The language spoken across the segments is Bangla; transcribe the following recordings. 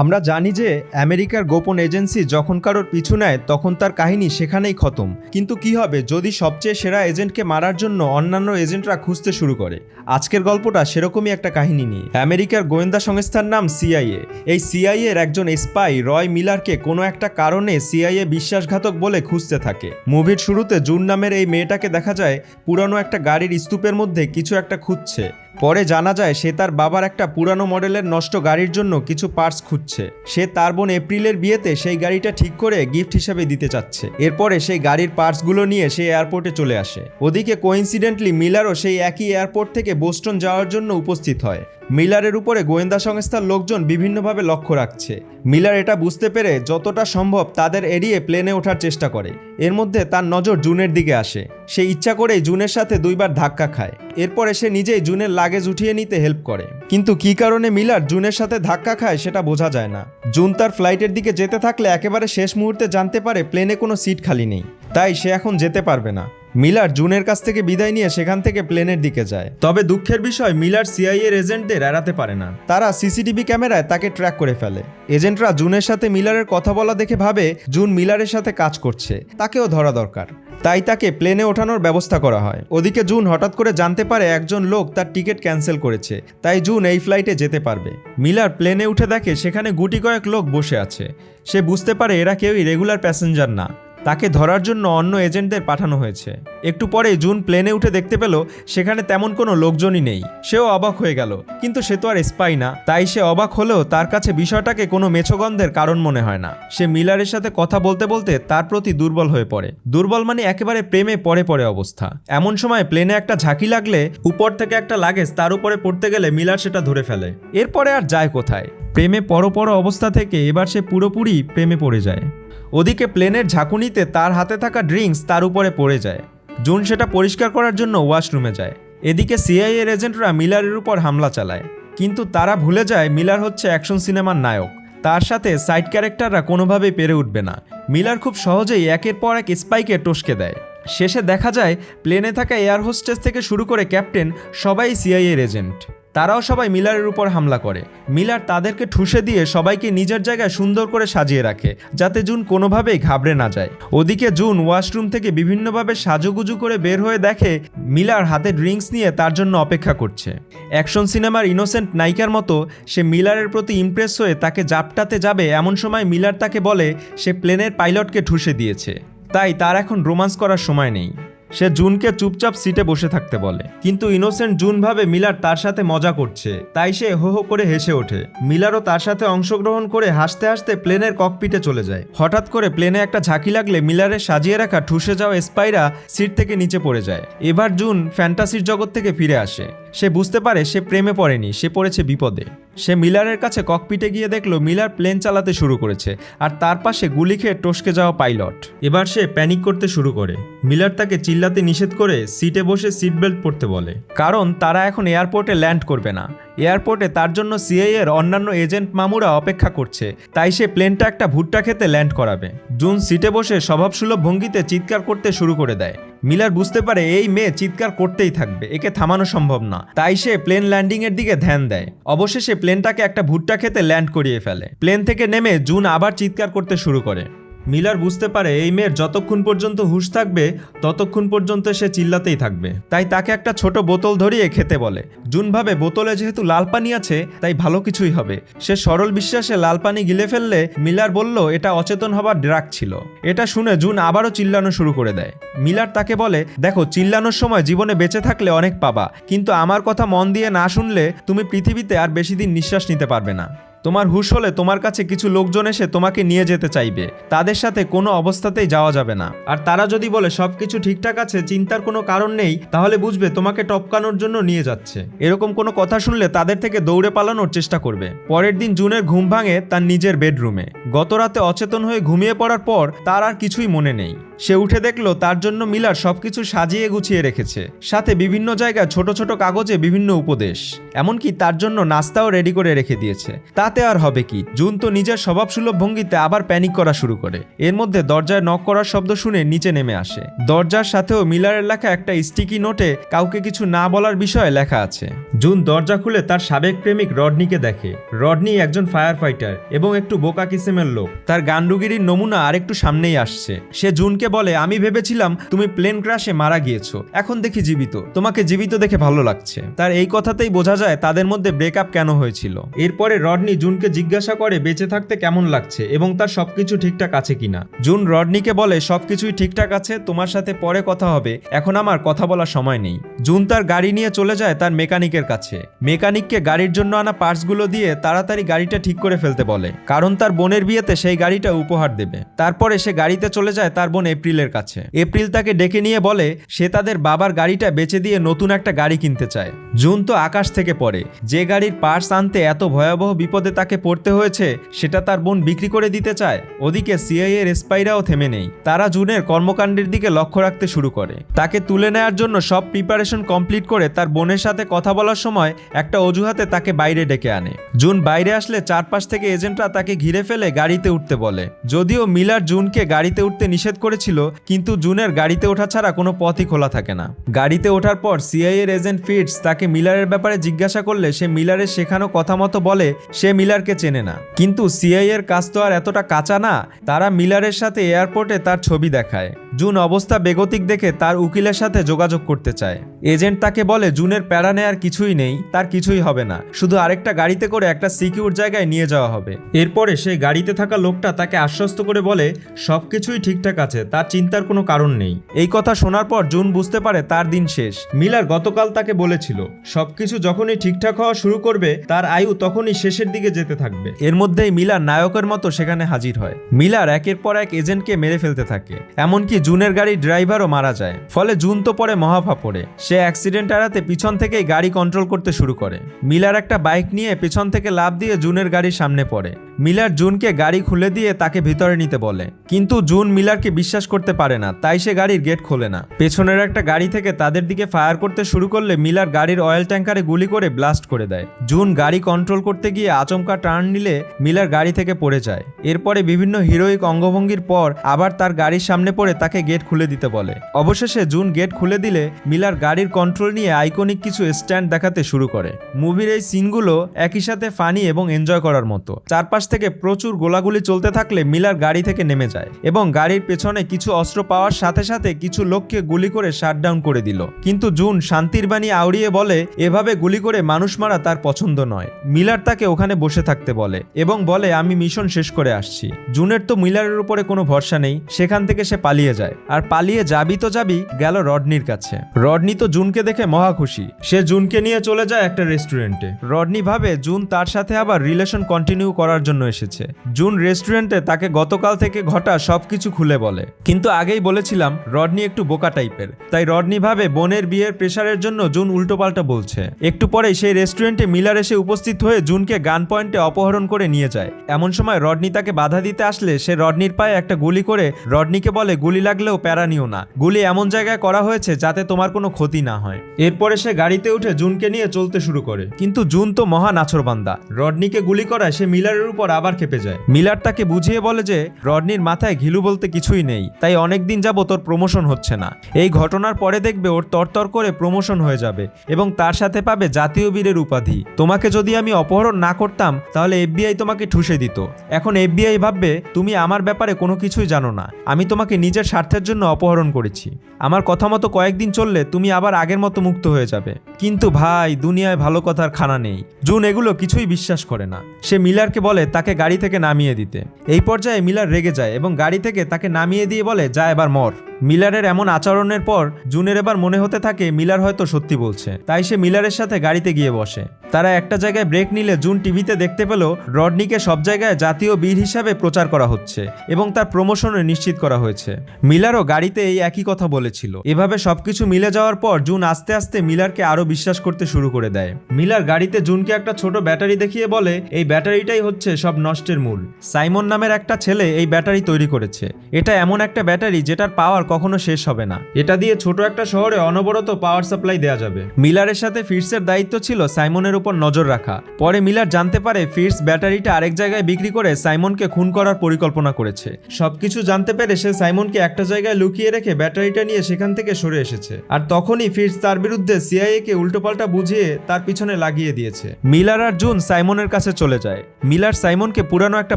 আমরা জানি যে আমেরিকার গোপন এজেন্সি যখন কারোর পিছু নেয়, তখন তার কাহিনী সেখানেই খতম। কিন্তু কি হবে যদি সবচেয়ে সেরা এজেন্টকে মারার জন্য অন্যান্য এজেন্টরা খুঁজতে শুরু করে? আজকের গল্পটা সেরকমই একটা কাহিনী নিয়ে। আমেরিকার গোয়েন্দা সংস্থার নাম সিআইএ। এই সিআইএর একজন স্পাই, রয় মিলারকে কোনো একটা কারণে সিআইএ বিশ্বাসঘাতক বলে খুঁজতে থাকে। মুভির শুরুতে জুন নামের এই মেয়েটাকে দেখা যায়, পুরানো একটা গাড়ির স্তূপের মধ্যে কিছু একটা খুঁজছে। পরে জানা যায়, সে তার বাবার একটা পুরানো মডেলের নষ্ট গাড়ির জন্য কিছু পার্টস খুঁজছে। সে তার বোন এপ্রিলের বিয়েতে সেই গাড়িটা ঠিক করে গিফট হিসেবে দিতে চাচ্ছে। এরপরে সেই গাড়ির পার্টসগুলো নিয়ে সে এয়ারপোর্টে চলে আসে। ওদিকে কোইন্সিডেন্টলি মিলারও সেই একই এয়ারপোর্ট থেকে বোস্টন যাওয়ার জন্য উপস্থিত হয়। মিলারের উপরে গোয়েন্দা সংস্থার লোকজন বিভিন্নভাবে লক্ষ্য রাখছে। মিলার এটা বুঝতে পেরে যতটা সম্ভব তাদের এড়িয়ে প্লেনে ওঠার চেষ্টা করে। এর মধ্যে তার নজর জুনের দিকে আসে। সে ইচ্ছা করেই জুনের সাথে দুইবার ধাক্কা খায়। এরপরে সে নিজেই জুনের লাগেজ উঠিয়ে নিতে হেল্প করে। কিন্তু কী কারণে মিলার জুনের সাথে ধাক্কা খায় সেটা বোঝা যায় না। জুন তার ফ্লাইটের দিকে যেতে থাকলে একেবারে শেষ মুহূর্তে জানতে পারে প্লেনে কোনো সিট খালি নেই। তাই সে এখন যেতে পারবে না। মিলার জুনের কাছ থেকে বিদায় নিয়ে সেখান থেকে প্লেনের দিকে যায়। তবে দুঃখের বিষয়, মিলার সিআইএর এজেন্টদের এড়াতে পারে না। তারা সিসিটিভি ক্যামেরায় তাকে ট্র্যাক করে ফেলে। এজেন্টরা জুনের সাথে মিলারের কথা বলা দেখে ভাবে, জুন মিলারের সাথে কাজ করছে। তাকেও ধরা দরকার। তাই তাকে প্লেনে ওঠানোর ব্যবস্থা করা হয়। ওদিকে জুন হঠাৎ করে জানতে পারে একজন লোক তার টিকিট ক্যান্সেল করেছে। তাই জুন এই ফ্লাইটে যেতে পারবে। মিলার প্লেনে উঠে দেখে সেখানে গুটি কয়েক লোক বসে আছে। সে বুঝতে পারে এরা কেউই রেগুলার প্যাসেঞ্জার না। তাকে ধরার জন্য অন্য এজেন্টদের পাঠানো হয়েছে। একটু পরে জুন প্লেনে উঠে দেখতে পেল, সেখানে তেমন কোনো লোকজনই নেই। সেও অবাক হয়ে গেল, কিন্তু সে তো আর স্পাই না। তাই সে অবাক হলেও তার কাছে বিষয়টাকে কোনো মেছগন্ধের কারণ মনে হয় না। সে মিলারের সাথে কথা বলতে বলতে তার প্রতি দুর্বল হয়ে পড়ে। দুর্বল মানে একেবারে প্রেমে পড়ে পড়ে অবস্থা। এমন সময় প্লেনে একটা ঝাঁকি লাগলে, উপর থেকে একটা লাগেজ তার উপরে পড়তে গেলে মিলার সেটা ধরে ফেলে। এরপরে আর যায় কোথায়? প্রেমে পড়ো অবস্থা থেকে এবার সে পুরোপুরি প্রেমে পড়ে যায়। ওদিকে প্লেনের ঝাঁকুনিতে তার হাতে থাকা ড্রিঙ্কস তার উপরে পড়ে যায়। জুন সেটা পরিষ্কার করার জন্য ওয়াশরুমে যায়। এদিকে সিআইএর এজেন্টরা মিলারের উপর হামলা চালায়। কিন্তু তারা ভুলে যায় মিলার হচ্ছে অ্যাকশন সিনেমার নায়ক। তার সাথে সাইড ক্যারেক্টাররা কোনোভাবেই পেরে উঠবে না। মিলার খুব সহজেই একের পর এক স্পাইকে টসকে দেয়। শেষে দেখা যায় প্লেনে থাকা এয়ার হোস্টেস থেকে শুরু করে ক্যাপ্টেন সবাই সিআইএর এজেন্ট। তারাও সবাই মিলারের উপর হামলা করে। মিলার তাদেরকে ঠুসে দিয়ে সবাইকে নিজের জায়গায় সুন্দর করে সাজিয়ে রাখে, যাতে জুন কোনোভাবেই ঘাবড়ে না যায়। ওদিকে জুন ওয়াশরুম থেকে বিভিন্নভাবে সাজুগুজু করে বের হয়ে দেখে মিলার হাতে ড্রিঙ্কস নিয়ে তার জন্য অপেক্ষা করছে। অ্যাকশন সিনেমার ইনোসেন্ট নায়িকার মতো সে মিলারের প্রতি ইমপ্রেস হয়ে তাকে জাপটাতে যাবে এমন সময় মিলার তাকে বলে, সে প্লেনের পাইলটকে ঠুসে দিয়েছে। তাই তার এখন রোমান্স করার সময় নেই। সে জুনকে চুপচাপ সিটে বসে থাকতে বলে। কিন্তু ইনোসেন্ট জুন ভাবে মিলার তার সাথে মজা করছে। তাই সে হো হো করে হেসে ওঠে। মিলারও তার সাথে অংশগ্রহণ করে হাসতে হাসতে প্লেনের ককপিটে চলে যায়। হঠাৎ করে প্লেনে একটা ঝাঁকি লাগলে মিলারের সাজিয়ে রাখা ঠুসে যাওয়া স্পাইরা সিট থেকে নিচে পড়ে যায়। এবার জুন ফ্যান্টাসির জগৎ থেকে ফিরে আসে। সে বুঝতে পারে সে প্রেমে পড়েনি, সে পড়েছে বিপদে। সে মিলারের কাছে ককপিটে গিয়ে দেখল মিলার প্লেন চালাতে শুরু করেছে, আর তার পাশে গুলি খেয়ে টসকে যাওয়া পাইলট। এবার সে প্যানিক করতে শুরু করে। মিলার তাকে চিল্লাতে নিষেধ করে সিটে বসে সিট বেল্ট পরতে বলে, কারণ তারা এখন এয়ারপোর্টে ল্যান্ড করবে না। এয়ারপোর্টে তার জন্য সিআই এর অন্যান্য এজেন্ট মামুরা অপেক্ষা করছে। তাই সে প্লেনটা একটা ভুট্টা খেতে ল্যান্ড করাবে। জুন সিটে বসে স্বভাবসুলভ ভঙ্গিতে চিৎকার করতে শুরু করে দেয়। মিলার বুঝতে পারে এই মেয়ে চিৎকার করতেই থাকবে, একে থামানো সম্ভব না। তাই সে প্লেন ল্যান্ডিং এর দিকে ধ্যান দেয়। অবশেষে প্লেনটাকে একটা ভুট্টা খেতে ল্যান্ড করিয়ে ফেলে। প্লেন থেকে নেমে জুন আবার চিৎকার করতে শুরু করে। মিলার বুঝতে পারে এই মেয়ের যতক্ষণ পর্যন্ত হুঁশ থাকবে, ততক্ষণ পর্যন্ত সে চিল্লাতেই থাকবে। তাই তাকে একটা ছোট বোতল ধরিয়ে খেতে বলে। জুন ভাবে, বোতলে যেহেতু লাল পানি আছে, তাই ভালো কিছুই হবে। সে সরল বিশ্বাসে লাল পানি গিলে ফেললে মিলার বলল, এটা অচেতন হবার ড্রাগ ছিল। এটা শুনে জুন আবারও চিল্লানো শুরু করে দেয়। মিলার তাকে বলে, দেখো, চিল্লানোর সময় জীবনে বেঁচে থাকলে অনেক পাবা, কিন্তু আমার কথা মন দিয়ে না শুনলে তুমি পৃথিবীতে আর বেশি দিন নিঃশ্বাস নিতে পারবে না। তোমার হুশ হলে তোমার কাছে কিছু লোকজন এসে তোমাকে নিয়ে যেতে চাইবে। তাদের সাথে কোনো অবস্থাতেই যাওয়া যাবে না। আর তারা যদি বলে সব কিছু ঠিকঠাক আছে, চিন্তার কোনো কারণ নেই, তাহলে বুঝবে তোমাকে টপকানোর জন্য নিয়ে যাচ্ছে। এরকম কোনো কথা শুনলে তাদের থেকে দৌড়ে পালানোর চেষ্টা করবে। পরের দিন জুনের ঘুম ভাঙে তার নিজের বেডরুমে। গত রাতে অচেতন হয়ে ঘুমিয়ে পড়ার পর তার আর কিছুই মনে নেই। সে উঠে দেখল তার জন্য মিলার সবকিছু সাজিয়ে গুছিয়ে রেখেছে। সাথে বিভিন্ন জায়গায় ছোট ছোট কাগজে বিভিন্ন উপদেশ। এমনকি তার জন্য নাস্তাও রেডি করে রেখে দিয়েছে। তাতে আর হবে কি? জুন তো নিজের স্বভাবসুলভ ভঙ্গিতে আবার প্যানিক করা শুরু করে। এর মধ্যে দরজায় নক করার শব্দ শুনে নিচে নেমে আসে। দরজার সাথেও মিলারের লেখা একটা স্টিকি নোটে কাউকে কিছু না বলার বিষয়ে লেখা আছে। জুন দরজা খুলে তার সাবেক প্রেমিক রডনিকে দেখে। রডনি একজন ফায়ার ফাইটার এবং একটু বোকা কিসেমের লোক। তার গান্ডুগিরির নমুনা আরেকটু সামনেই আসছে। সে জুনকে বলে, আমি ভেবেছিলাম তুমি প্লেন ক্রাশে মারা গিয়েছো। এখন দেখি জীবিত। তোমাকে জীবিত দেখে ভালো লাগছে। তার এই কথাতেই বোঝা যায় তাদের মধ্যে ব্রেকআপ কেন হয়েছিল। এরপরে রডনি জুনকে জিজ্ঞাসা করে, বেঁচে থাকতে কেমন লাগছে এবং তার সবকিছু ঠিকঠাক আছে কিনা? জুন রডনিকে বলে, সবকিছুই ঠিকঠাক আছে, তোমার সাথে পরে কথা হবে। এখন আমার কথা বলার সময় নেই। জুন তার গাড়ি নিয়ে চলে যায় তার মেকানিকের কাছে। মেকানিককে গাড়ির জন্য আনা পার্টসগুলো দিয়ে তাড়াতাড়ি গাড়িটা ঠিক করে ফেলতে বলে, কারণ তার বোনের বিয়েতে সেই গাড়িটা উপহার দেবে। তারপরে সে গাড়িতে চলে যায় তার বোন এপ্রিলের কাছে। এপ্রিল তাকে ডেকে নিয়ে বলে, সে তাদের বাবার গাড়িটা বেচে দিয়ে নতুন একটা গাড়ি কিনতে চায়। জুন তো আকাশ থেকে পড়ে। যে গাড়ির পার্টস আনতে এত ভয়াবহ বিপদে তাকে পড়তে হয়েছে, সেটা তার বোন বিক্রি করে দিতে চায়। ওদিকে সিআইএ এর স্পাইরাও থেমে নেই। তারা জুনের কর্মকাণ্ডের দিকে লক্ষ্য রাখতে শুরু করে। তাকে তুলে নেওয়ার জন্য সব প্রিপারেশন কমপ্লিট করে তার বোনের সাথে কথা বলার সময় একটা অজুহাতে তাকে বাইরে ডেকে আনে। জুন বাইরে আসলে চারপাশ থেকে এজেন্টরা তাকে ঘিরে ফেলে গাড়িতে উঠতে বলে। যদিও মিলার জুনকে গাড়িতে উঠতে নিষেধ করেছিল, কিন্তু জুনের গাড়িতে ওঠা ছাড়া কোনো পথই খোলা থাকে না। গাড়িতে ওঠার পর সিআই এর এজেন্ট ফিটস তাকে মিলারের ব্যাপারে জিজ্ঞাসা করলে সে মিলারের শেখানো কথা মতো বলে, সে মিলারকে চেনে না। কিন্তু সিআই এর কাজ তো আর এতটা কাঁচা না, তারা মিলারের সাথে এয়ারপোর্টে তার ছবি দেখায়। জুন অবস্থা বেগতিক দেখে তার উকিলের সাথে যোগাযোগ করতে চায়। এজেন্ট তাকে বলে, জুনের প্যারা নেয়ার কিছুই নেই, তার কিছুই হবে না। শুধু আরেকটা গাড়িতে করে একটা সিকিউর জায়গায় নিয়ে যাওয়া হবে। এরপরে সেই গাড়িতে থাকা লোকটা তাকে আশ্বস্ত করে বলে, সবকিছুই ঠিকঠাক আছে, তার চিন্তার কোনো কারণ নেই। এই কথা শোনার পর জুন বুঝতে পারে তার দিন শেষ। মিলার গতকাল তাকে বলেছিল, সবকিছু যখনই ঠিকঠাক হওয়া শুরু করবে, তার আয়ু তখনই শেষের দিকে যেতে থাকবে। এর মধ্যেই মিলার নায়কের মতো সেখানে হাজির হয়। মিলার একের পর এক এজেন্টকে মেরে ফেলতে থাকে। এমনকি জুনের গাড়ির ড্রাইভারও মারা যায়। ফলে জুন তো পরে মহাফাপড়ে সে অ্যাক্সিডেন্ট এড়াতে পিছন থেকেই গাড়ি কন্ট্রোল করতে শুরু করে। মিলার একটা বাইক নিয়ে পেছন থেকে লাভ দিয়ে জুনের গাড়ির সামনে পড়ে। মিলার জুনকে গাড়ি খুলে দিয়ে তাকে ভিতরে নিতে বলে। কিন্তু জুন মিলারকে বিশ্বাস করতে পারে না, তাই সে গাড়ির গেট খোলে না। পেছনের একটা গাড়ি থেকে তাদের দিকে ফায়ার করতে শুরু করলে মিলার গাড়ির অয়েল ট্যাঙ্কারে গুলি করে ব্লাস্ট করে দেয়। জুন গাড়ি কন্ট্রোল করতে গিয়ে আচমকা টার্ন নিলে মিলার গাড়ি থেকে পড়ে যায়। এরপরে বিভিন্ন হিরোইক অঙ্গভঙ্গির পর আবার তার গাড়ির সামনে পড়ে তাকে গেট খুলে দিতে বলে। অবশেষে জুন গেট খুলে দিলে মিলার গাড়ির কন্ট্রোল নিয়ে আইকনিক কিছু স্ট্যান্ড দেখাতে শুরু করে। মুভির এই সিনগুলো একই সাথে ফানি এবং এনজয় করার মতো। চারপাশ থেকে প্রচুর গোলাগুলি চলতে থাকলে মিলার গাড়ি থেকে নেমে যায় এবং গাড়ির পেছনে কিছু অস্ত্র পাওয়ার সাথে সাথে কিছু লোককে গুলি করে শাটডাউন করে দিল। কিন্তু জুন শান্তির বাণী আউড়িয়ে বলে, এভাবে গুলি করে মানুষ মারা তার পছন্দ নয়। মিলার তাকে ওখানে বসে থাকতে বলে এবং বলে, আমি মিশন শেষ করে আসছি। জুনের তো মিলারের উপরে কোনো ভরসা নেই। সেখান থেকে সে পালিয়ে যায়। আর পালিয়ে যাবি তো যাবি গেল রডনির কাছে। রডনি তো জুনকে দেখে মহা খুশি। সে জুনকে নিয়ে চলে যায় একটা রেস্টুরেন্টে। রডনি ভাবে জুন তার সাথে আবার রিলেশন কন্টিনিউ করার জন্য এসেছে। জুন রেস্টুরেন্টে তাকে গতকাল থেকে ঘটা সবকিছু খুলে বলে। কিন্তু আগেই বলেছিলাম, রডনি একটু বোকা টাইপের। তাই রডনি ভাবে বোনের বিয়ের প্রেশারের জন্য জুন উল্টোপাল্টা বলছে। একটু পরেই সেই রেস্টুরেন্টে মিলার এসে উপস্থিত হয়ে জুনকে গান পয়েন্টে অপহরণ করে নিয়ে যায়। এমন সময় রডনি তাকে বাধা দিতে আসলে সে রডনির পায়ে একটা গুলি করে রডনিকে বলে, গুলি লাগলেও প্যারা নিও না। গুলি এমন জায়গায় করা হয়েছে যাতে তোমার কোনো ক্ষতি না হয়। এরপরে সে গাড়িতে উঠে জুনকে নিয়ে চলতে শুরু করে। কিন্তু জুন তো মহা নাছরবান্দা। রডনিকে গুলি করায় সে মিলারের উপর আবার খেপে যায়। মিলার তাকে বুঝিয়ে বলে যে, রডনির মাথায় ঘিলু বলতে কিছুই নেই, তাই অনেক দিন যাব তোর প্রমোশন হচ্ছে না। এই ঘটনার পরে দেখবে ওর তরতর করে প্রমোশন হয়ে যাবে এবং তার সাথে পাবে জাতীয় বীরের উপাধি। তোমাকে যদি আমি অপহরণ না করতাম, তাহলে এফবিআই তোমাকে ঠুসে দিত। এখন এফবিআই ভাববে, তুমি আমার ব্যাপারে কোনো কিছুই জানো না। আমি তোমাকে নিজের স্বার্থের জন্য অপহরণ করেছি। আমার কথা মতো কয়েকদিন চললে তুমি আবার আগের মতো মুক্ত হয়ে যাবে। কিন্তু ভাই, দুনিয়ায় ভালো কথার খানা নেই। জুন এগুলো কিছুই বিশ্বাস করে না। সে মিলারকে বলে, তাকে গাড়ি থেকে নামিয়ে দিতে। এই পর্যায়ে মিলার রেগে যায় এবং গাড়ি থেকে তাকে নামিয়ে দিয়ে বলে, যা এবার মর। মিলারের এমন আচরণের পর জুনের এবার মনে হতে থাকে মিলার হয়তো সত্যি বলছে। তাই সে মিলারের সাথে গাড়িতে গিয়ে বসে। তারা একটা জায়গায় ব্রেক নিলে জুন টিভিতে দেখতে পেল রডনিকে সব জায়গায় জাতীয় বীর হিসাবে প্রচার করা হচ্ছে এবং তার প্রমোশনে নিশ্চিত করা হয়েছে। মিলারও গাড়িতে এই একই কথা বলেছিল। এভাবে সবকিছু মিলে যাওয়ার পর জুন আস্তে আস্তে মিলারকে আরও বিশ্বাস করতে শুরু করে দেয়। মিলার গাড়িতে জুনকে একটা ছোট ব্যাটারি দেখিয়ে বলে, এই ব্যাটারিটাই হচ্ছে সব নষ্টের মূল। সাইমন নামের একটা ছেলে এই ব্যাটারি তৈরি করেছে। এটা এমন একটা ব্যাটারি যেটার পাওয়ার কখনো শেষ হবে না। এটা দিয়ে ছোট একটা শহরে অনবরত পাওয়ার সাপ্লাই দেওয়া যাবে। মিলারের সাথে ফিটসের দায়িত্ব ছিল সাইমনের উপর নজর রাখা। পরে মিলার জানতে পারে ফিটস ব্যাটারিটা আরেক জায়গায় বিক্রি করে সাইমনকে খুন করার পরিকল্পনা করেছে। সবকিছু জানতে পেরে সে সাইমনকে একটা জায়গায় লুকিয়ে রেখে ব্যাটারিটা নিয়ে সেখান থেকে সরে এসেছে। আর তখনই ফিটস তার বিরুদ্ধে সিআইএ কে উল্টোপাল্টা বুঝিয়ে তার পিছনে লাগিয়ে দিয়েছে। মিলার আর জুন সাইমনের কাছে চলে যায়। মিলার সাইমনকে পুরানো একটা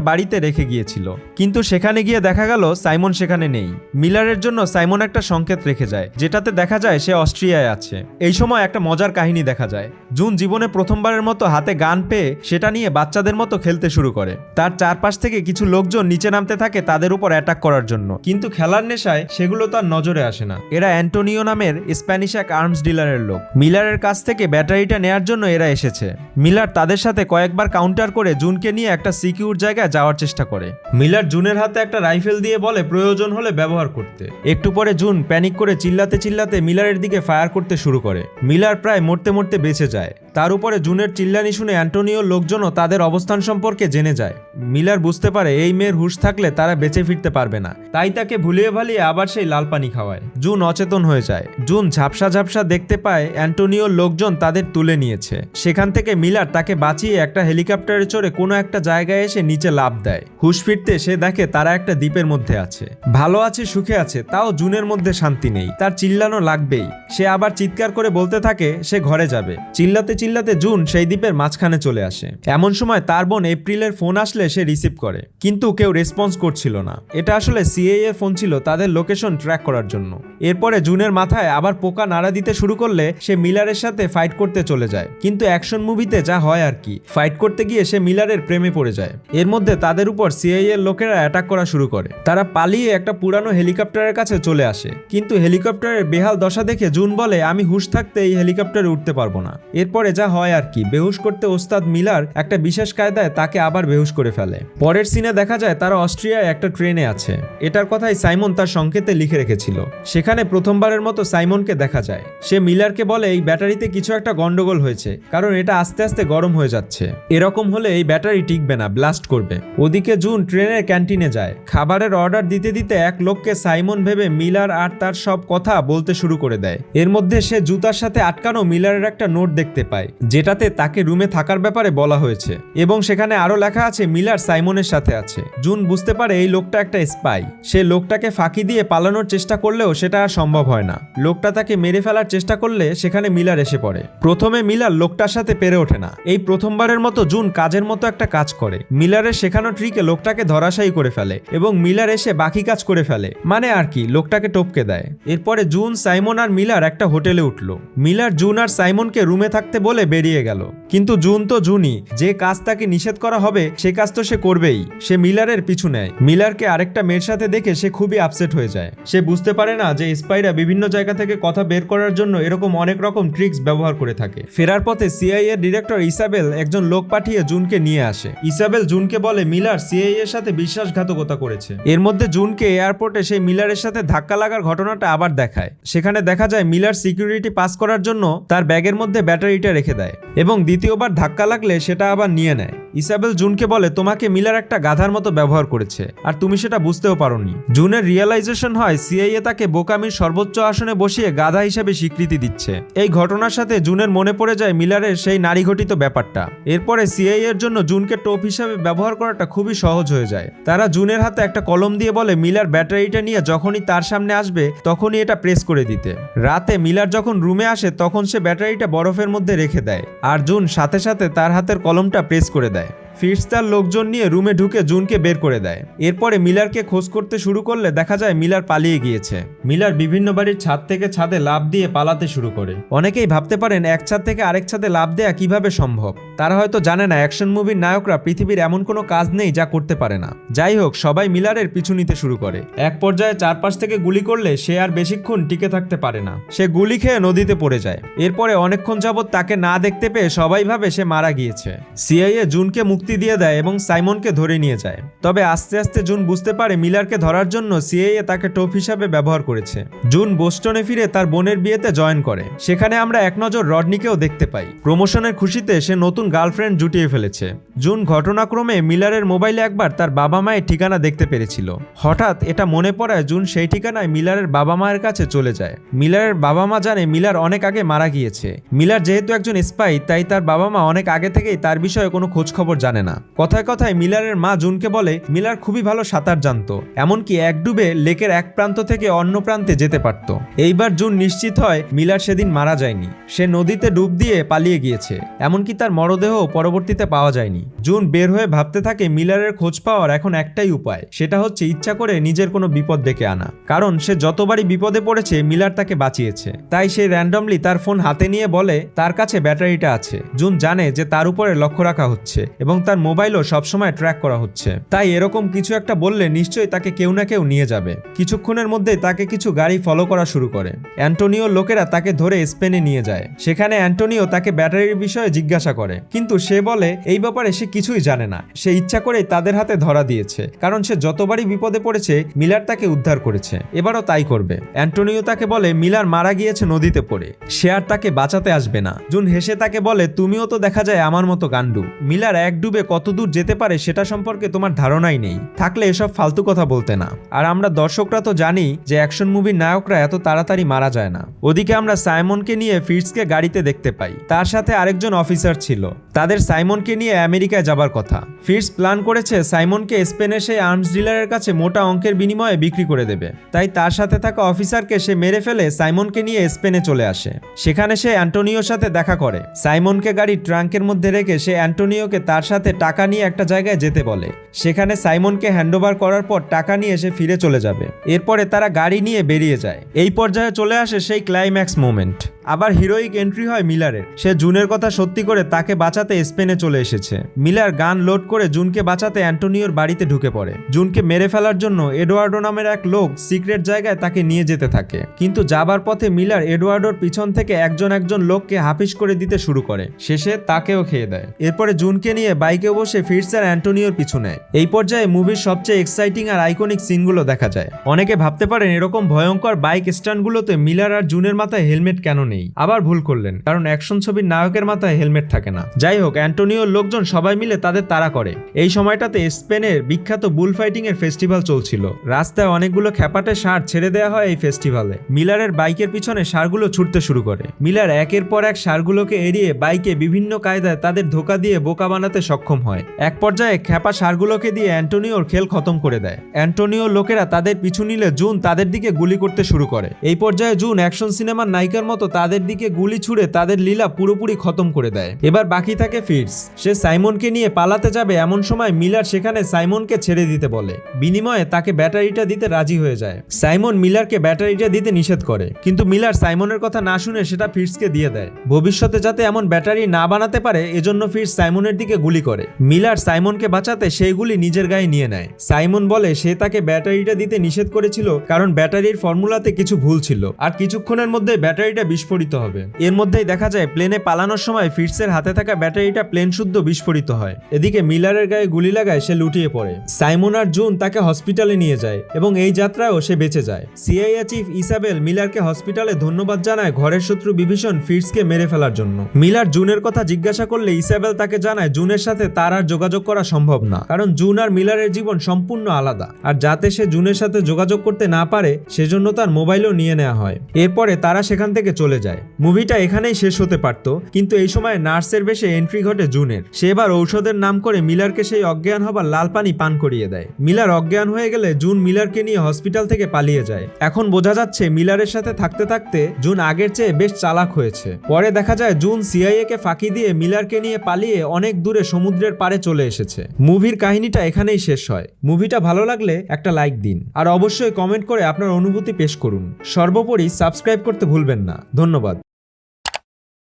বাড়িতে রেখে গিয়েছিল। কিন্তু সেখানে গিয়ে দেখা গেল সাইমন সেখানে নেই। মিলারের জন্য সাইমন একটা সংকেত রেখে যায়, যেটাতে দেখা যায় সে অস্ট্রিয়ায় আছে। এই সময় একটা মজার কাহিনী দেখা যায়। জুন জীবনে প্রথমবারের মতো হাতে গান পেয়ে সেটা নিয়ে বাচ্চাদের মতো খেলতে শুরু করে। তার চারপাশ থেকে কিছু লোকজন নিচে নামতে থাকে তাদের উপর অ্যাটাক করার জন্য। কিন্তু খেলার নেশায় সেগুলো তার নজরে আসে না। এরা অ্যান্টোনিও নামের স্প্যানিশ এক আর্মস ডিলারের লোক। মিলারের কাছ থেকে ব্যাটারিটা নেয়ার জন্য এরা এসেছে। মিলার তাদের সাথে কয়েকবার কাউন্টার করে জুনকে নিয়ে একটা সিকিউর জায়গায় যাওয়ার চেষ্টা করে। মিলার জুনের হাতে একটা রাইফেল দিয়ে বলে, প্রয়োজন হলে ব্যবহার করতে। একটু পরে জুন প্যানিক করে চিল্লাতে চিল্লাতে মিলারের দিকে ফায়ার করতে শুরু করে। মিলার প্রায় মরতে মরতে বেঁচে যায়। তার উপরে জুনের চিল্লানি শুনে অ্যান্টোনিওর লোকজনও তাদের অবস্থান সম্পর্কে জেনে যায়। মিলার বুঝতে পারে এই মেয়ের হুঁশ থাকলে তারা বেঁচে ফিরতে পারবে না। তাই তাকে ভুলিয়ে ভালিয়ে আবার সেই লাল পানি খাওয়ায়। জুন অচেতন হয়ে যায়। জুন ঝাপসা ঝাপসা দেখতে পায় অ্যান্টোনিওর লোকজন তাদের তুলে নিয়েছে। সেখান থেকে মিলার তাকে বাঁচিয়ে একটা হেলিকপ্টারে চড়ে কোনো একটা জায়গায় এসে নিচে লাভ দেয়। হুশ ফিরতে সে দেখে তারা একটা দ্বীপের মধ্যে আছে। ভালো আছে, সুখে আছে, তাও জুনের মধ্যে শান্তি নেই। তার চিল্লানো লাগবেই। সে আবার চিৎকার করে বলতে থাকে, সে ঘরে যাবে। চিল্লাতে চিল্লাতে জুন সেই দ্বীপের মাঝখানে চলে আসে। এমন সময় তার বোন এপ্রিলের ফোন আসলে সে রিসিভ করে, কিন্তু কেউ রেসপন্স করছিল না। এটা আসলে সিএএ ফোন ছিল তাদের লোকেশন ট্র্যাক করার জন্য। এরপরে জুনের মাথায় আবার পোকা নাড়া দিতে শুরু করলে সে মিলারের সাথে ফাইট করতে চলে যায়। কিন্তু অ্যাকশন মুভিতে যা হয় আর কি, ফাইট করতে গিয়ে সে মিলারের প্রেমে পড়ে যায়। এর মধ্যে তাদের উপর সিআইএ এর লোকেরা অ্যাটাক করা শুরু করে। তারা পালিয়ে একটা পুরানো হেলিকপ্টারের কাছে চলে আসে। কিন্তু হেলিকপ্টারের বেহাল দশা দেখে জুন বলে, আমি হুশ থাকতে এই হেলিকপ্টারে উঠতে পারব না। এরপরে যা হয় আর কি। বেহুশ করতে ওস্তাদ মিলার একটা বিশেষ কায়দায় তাকে আবার বেহুশ করে ফেলে। পরের সিনে দেখা যায় তারা অস্ট্রিয়ায় একটা ট্রেনে আছে। এটার কথাই সাইমন তার সংকেতে লিখে রেখেছিল। সেখানে প্রথমবারের মতো সাইমনকে দেখা যায়। সে মিলারকে বলে, এই ব্যাটারিতে কিছু একটা গন্ডগোল হয়েছে, কারণ এটা আস্তে আস্তে গরম হয়ে যাচ্ছে। এরকম হলে এই ব্যাটারি টিকবে না, ব্লাস্ট করবে। ওদিকে জুন ট্রেনের ক্যান্টিনে যায়। খাবারের অর্ডার দিতে দিতে এক লোককে সাইমন ভেবে মিলার আর তার সব কথা বলতে শুরু করে দেয়। এর মধ্যে সে জুতার সাথে আটকানো মিলারের একটা নোট দেখতে পায়। যেটাতে তাকে রুমে থাকার ব্যাপারে বলা হয়েছে। এবং সেখানে আরও লেখা আছে, মিলার সাইমনের সাথে আছে। জুন বুঝতে পারে এই লোকটা একটা স্পাই। সে লোকটাকে ফাঁকি দিয়ে পালানোর চেষ্টা করলেও সেটা আর সম্ভব হয় না। লোকটা তাকে মেরে ফেলার চেষ্টা করলে সেখানে মিলার এসে পড়ে। প্রথমে মিলার লোকটার সাথে পেরে ওঠে না। এই প্রথমবারের মতো জুন কাজের মতো একটা কাজ করে। মিলারের শেখানো ট্রিকে লোকটাকে ধরাশায়ী করে ফেলে এবং মিলার এসে বাকি কাজ করে ফেলে। মানে আর কি, লোকটাকে টপকে দেয়। এরপরে জুন, সাইমন আর মিলার একটা হোটেলে উঠল। মিলার, জুন আর সাইমনকে রুমে থাকতে বলে বেরিয়ে গেল। কিন্তু জুন তো জুনই। যে কাজ তাকে নিষেধ করা হবে, সে কাজ তো সে করবেই। সে মিলারের পিছু নেয়। মিলারকে আরেকটা মেয়ের সাথে দেখে সে খুবই আপসেট হয়ে যায়। সে বুঝতে পারে না যে স্পাইরা বিভিন্ন জায়গা থেকে কথা বের করার জন্য এরকম অনেক রকম ট্রিক্স ব্যবহার করে থাকে। ফেরার পথে সিআই এর ডিরেক্টর ইসাবেল একজন লোক পাঠিয়ে জুনকে নিয়ে আসে। ইসাবেল জুনকে বলে, মিলার সিআই এর সাথে বিশ্বাসঘাতকতা করেছে। এর মধ্যে জুনকে এয়ারপোর্টে সেই মিলারের সাথে ধাক্কা লাগার ঘটনাটা আবার দেখায়। সেখানে দেখা যায়, মিলার সিকিউরিটি পাস করার জন্য তার ব্যাগের মধ্যে ব্যাটারিটা রেখে দেয় এবং দ্বিতীয়বার ধাক্কা লাগলে সেটা আবার নিয়ে নেয়। ইসাবেল জুনকে বলে, তোমাকে মিলার একটা গাধার মতো ব্যবহার করেছে, আর তুমি সেটা বুঝতেও পারোনি। জুনের রিয়েলাইজেশন হয়, সিআইএ তাকে বোকামির সর্বোচ্চ আসনে বসিয়ে গাধা হিসেবে স্বীকৃতি দিচ্ছে। এই ঘটনার সাথে জুনের মনে পড়ে যায় মিলারের সেই নারী ঘটিত ব্যাপারটা। এরপরে সিআইএ এর জন্য জুনকে টোপ হিসাবে ব্যবহার করাটা খুবই সহজ হয়ে যায়। তারা জুনের হাতে একটা কলম দিয়ে বলে, মিলার ব্যাটারিটা নিয়ে যখনই তার সামনে আসবে, তখনই এটা প্রেস করে দিতে। রাতে মিলার যখন রুমে আসে, তখন সে ব্যাটারিটা বরফের মধ্যে রেখে দেয়। আর জুন সাথে সাথে তার হাতের কলমটা প্রেস করে দেয়। ফিটস তার লোকজন নিয়ে রুমে ঢুকে জুনকে বের করে দেয়। এরপরে মিলারকে খোঁজ করতে শুরু করলে দেখা যায় মিলার পালিয়ে গিয়েছে। মিলার বিভিন্ন বাড়ির ছাদ থেকে ছাদে লাভ দিয়ে পালাতে শুরু করে। অনেকেই ভাবতে পারেন এক ছাদ থেকে আরেক ছাদে লাভ দেয়া কীভাবে সম্ভব? তারা হয়তো জানে না, অ্যাকশন মুভির নায়করা পৃথিবীর এমন কোনো কাজ নেই যা করতে পারে না। যাই হোক, সবাই মিলারের পিছু নিতে শুরু করে। এক পর্যায়ে চারপাশ থেকে গুলি করলে সে আর বেশিক্ষণ টিকে থাকতে পারে না। সে গুলি খেয়ে নদীতে পড়ে যায়। এরপরে অনেকক্ষণ যাবৎ তাকে না দেখতে পেয়ে সবাই ভাবে সে মারা গিয়েছে। সিআইএ জুনকে মুক্তি দিয়ে দেয় এবং সাইমনকে ধরে নিয়ে যায়। তবে আস্তে আস্তে জুন বুঝতে পারে মিলারকে ধরার জন্য সিআইএ তাকে টোপ হিসাবে ব্যবহার করেছে। জুন বোস্টনে ফিরে তার বোনের বিয়েতে জয়েন করে। সেখানে আমরা এক নজর রডনিকেও দেখতে পাই। প্রমোশনের খুশিতে সে নতুন গার্লফ্রেন্ড জুটিয়ে ফেলেছে। জুন ঘটনাক্রমে মিলারের মোবাইলে একবার তার বাবা মায়ের ঠিকানা দেখতে পেরেছিল। হঠাৎ এটা মনে পড়ায় জুন সেই ঠিকানায় মিলারের বাবা মায়ের কাছে চলে যায়। মিলারের বাবা মা জানে মিলার অনেক আগে মারা গিয়েছে। মিলার যেহেতু একজন স্পাই, তাই তার বাবা মা অনেক আগে থেকেই তার বিষয়ে কোনো খোঁজ খবর জানে না। কথায় কথায় মিলারের মা জুনকে বলে, মিলার খুবই ভালো সাঁতার জানতো, এমনকি এক ডুবে লেকের এক প্রান্ত থেকে অন্য প্রান্তে যেতে পারত। এইবার জুন নিশ্চিত হয় মিলার সেদিন মারা যায়নি। সে নদীতে ডুব দিয়ে পালিয়ে গিয়েছে। এমনকি তার মরদেহ পরবর্তীতে পাওয়া যায়নি। জুন বের হয়ে ভাবতে থাকে মিলারের খোঁজ পাওয়ার এখন একটাই উপায়, সেটা হচ্ছে ইচ্ছা করে নিজের কোনো বিপদ ডেকে আনা। কারণ সে যতবারই বিপদে পড়েছে, মিলার তাকে বাঁচিয়েছে। তাই সে র্যান্ডমলি তার ফোন হাতে নিয়ে বলে, তার কাছে ব্যাটারিটা আছে। জুন জানে যে তার উপরে লক্ষ্য রাখা হচ্ছে এবং তার মোবাইলও সবসময় ট্র্যাক করা হচ্ছে। তাই এরকম কিছু একটা বললে নিশ্চয়ই তাকে কেউ না কেউ নিয়ে যাবে। কিছুক্ষণের মধ্যে তাকে কিছু গাড়ি ফলো করা শুরু করে। অ্যান্টোনিও লোকেরা তাকে ধরে স্পেনে নিয়ে যায়। সেখানে অ্যান্টোনিও তাকে ব্যাটারির বিষয়ে জিজ্ঞাসা করে। কিন্তু সে বলে, এই ব্যাপারে সে কিছুই জানে না। সে ইচ্ছা করেই তাদের হাতে ধরা দিয়েছে। কারণ সে যতবারই বিপদে পড়েছে, মিলার তাকে উদ্ধার করেছে। এবারও তাই করবে। অ্যান্টোনিও তাকে বলে, মিলার মারা গিয়েছে নদীতে পড়ে। সে আর তাকে বাঁচাতে আসবে না। জুন হেসে তাকে বলে, তুমিও তো দেখা যায় আমার মতো গান্ডু মিলার এক ডুবে কত দূর যেতে পারে সেটা সম্পর্কে তোমার ধারণাই নেই। থাকলে এসব ফালতু কথা বলতে না। আর আমরা দর্শকরা তো জানি যে অ্যাকশন মুভির নায়করা এত তাড়াতাড়ি মারা যায় না। ওদিকে আমরা সাইমনকে নিয়ে ফিটসকে গাড়িতে দেখতে পাই। তার সাথে আরেকজন অফিসার ছিল। তাদের সাইমনকে নিয়ে আমেরিকায় যাবার কথা। ফিটস প্ল্যান করেছে সাইমনকে স্পেনের সেই আর্মস ডিলারের কাছে মোটা অঙ্কের বিনিময়ে বিক্রি করে দেবে। তাই তার সাথে থাকা অফিসারকে সে মেরে ফেলে সাইমনকে নিয়ে স্পেনে চলে আসে। সেখানে সে অ্যান্টোনিওর সাথে দেখা করে। সাইমনকে গাড়ির ট্রাঙ্কের মধ্যে রেখে সে অ্যান্টোনিওকে তার সাথে টাকা নিয়ে একটা জায়গায় যেতে বলে। সেখানে সাইমনকে হ্যান্ডওভার করার পর টাকা নিয়ে সে ফিরে চলে যাবে। এরপরে তারা গাড়ি নিয়ে বেরিয়ে যায়। এই পর্যায়ে চলে আসে সেই ক্লাইম্যাক্স মোমেন্ট। আবার হিরোইক এন্ট্রি হয় মিলারের। সে জুনের কথা সত্যি করে তাকে বাঁচাতে স্পেনে চলে এসেছে। মিলার গান লোড করে জুনকে বাঁচাতে অ্যান্টোনিওর বাড়িতে ঢুকে পড়ে। জুনকে মেরে ফেলার জন্য এডোয়ার্ডো নামের এক লোক সিক্রেট জায়গায় তাকে নিয়ে যেতে থাকে। কিন্তু যাবার পথে মিলার এডোয়ার্ডোর পিছন থেকে একজন একজন লোককে হাফিস করে দিতে শুরু করে। শেষে তাকেও খেয়ে দেয়। এরপরে জুনকে নিয়ে বাইকে বসে ফিরসার অ্যান্টোনিওর পিছু নেয়। এই পর্যায়ে মুভির সবচেয়ে এক্সাইটিং আর আইকনিক সিনগুলো দেখা যায়। অনেকে ভাবতে পারেন এরকম ভয়ঙ্কর বাইক স্ট্যান্ডগুলোতে মিলার আর জুনের মাথায় হেলমেট কেন নেই। আবার ভুল করলেন। কারণ অ্যাকশন ছবির নায়কের মাথায় হেলমেট থাকে না। যাই হোক, অ্যান্টোনিওর লোকজন সবাই মিলে তাদের তাড়া করে। এই সময়টাতে স্পেনের বিখ্যাত বুল ফাইটিং এর ফেস্টিভ্যাল চলছিল। রাস্তায় অনেকগুলো খ্যাপাটে সার ছেড়ে দেওয়া হয় এই ফেস্টিভ্যালে। মিলারের বাইকের পিছনে সারগুলো ছুটতে শুরু করে। মিলার একের পর এক সারগুলোকে এড়িয়ে বাইকে বিভিন্ন কায়দায় তাদের ধোকা দিয়ে বোকা বানাতে সক্ষম হয়। এক পর্যায়ে খ্যাপা সারগুলোকে দিয়ে অ্যান্টোনিওর খেল খতম করে দেয়। অ্যান্টোনিওর লোকেরা তাদের পিছু নিলে জুন তাদের দিকে গুলি করতে শুরু করে। এই পর্যায়ে জুন অ্যাকশন সিনেমার নায়িকার মতো তাদের দিকে গুলি ছুড়ে তাদের লীলা পুরোপুরি খতম করে দেয়। এবার বাকি থাকে ফিটস সে সাইমনকে নিয়ে পালাতে যাবে এমন সময় মিলার সেখানে সাইমনকে ছেড়ে দিতে বলে। বিনিময়ে তাকে ব্যাটারিটা দিতে রাজি হয়ে যায়। সাইমন মিলারকে ব্যাটারিটা দিতে নিষেধ করে, কিন্তু মিলার সাইমনের কথা না শুনে সেটা ফিটসকে দিয়ে দেয়। ভবিষ্যতে যাতে এমন ব্যাটারি না বানাতে পারে, এজন্য ফিটস সাইমনের দিকে গুলি করে। মিলার সাইমনকে বাঁচাতে সেই গুলি নিজের গায়ে নিয়ে নেয়। সাইমন বলে, সে তাকে ব্যাটারিটা দিতে নিষেধ করেছিল, কারণ ব্যাটারির ফর্মুলাতে কিছু ভুল ছিল। আর কিছুক্ষণের মধ্যে ব্যাটারিটা বিস্ফোরিত হবে। এর মধ্যেই দেখা যায়, প্লেনে পালানোর সময় ফিটসের হাতে থাকা ব্যাটারিটা প্লেন শুদ্ধ বিস্ফোরিত হয়। এদিকে মিলারের গায়ে গুলি লাগায় সে লুটিয়ে পড়ে। সাইমন আর জুন তাকে হসপিটালে নিয়ে যায় এবং এই যাত্রায়ও সে বেঁচে যায়। সিআইএ চিফ ইসাবেল মিলারকে হসপিটালে ধন্যবাদ জানায় ঘরের শত্রু বিভীষণ ফিটসকে মেরে ফেলার জন্য। মিলার জুনের কথা জিজ্ঞাসা করলে ইসাবেল তাকে জানায়, জুনের সাথে তার আর যোগাযোগ করা সম্ভব না। কারণ জুন আর মিলারের জীবন সম্পূর্ণ আলাদা। আর যাতে সে জুনের সাথে যোগাযোগ করতে না পারে, সেজন্য তার মোবাইলও নিয়ে নেওয়া হয়। এরপরে তারা সেখান থেকে চলে যায়। মুভিটা এখানেই শেষ হতে পারত, কিন্তু এই সময় নার্সের বেশে এন্ট্রি ঘটে জুনের। সে এবার ঔষধের নাম করে মিলারকে সেই অজ্ঞান হবার লাল পানি পান করিয়ে দেয়। মিলার অজ্ঞান হয়ে গেলে জুন মিলারকে নিয়ে হসপিটাল থেকে পালিয়ে যায়। এখন বোঝা যাচ্ছে মিলারের সাথে থাকতে থাকতে জুন আগের চেয়ে বেশ চালাক হয়েছে। পরে দেখা যায় জুন সিআইএ কে ফাঁকি দিয়ে মিলারকে নিয়ে পালিয়ে অনেক দূরে সমুদ্রের পাড়ে চলে এসেছে। মুভির কাহিনীটা এখানেই শেষ হয়। মুভিটা ভালো লাগলে একটা লাইক দিন। আর অবশ্যই কমেন্ট করে আপনার অনুভূতি পেশ করুন। সর্বোপরি সাবস্ক্রাইব করতে ভুলবেন না। ধন্যবাদ।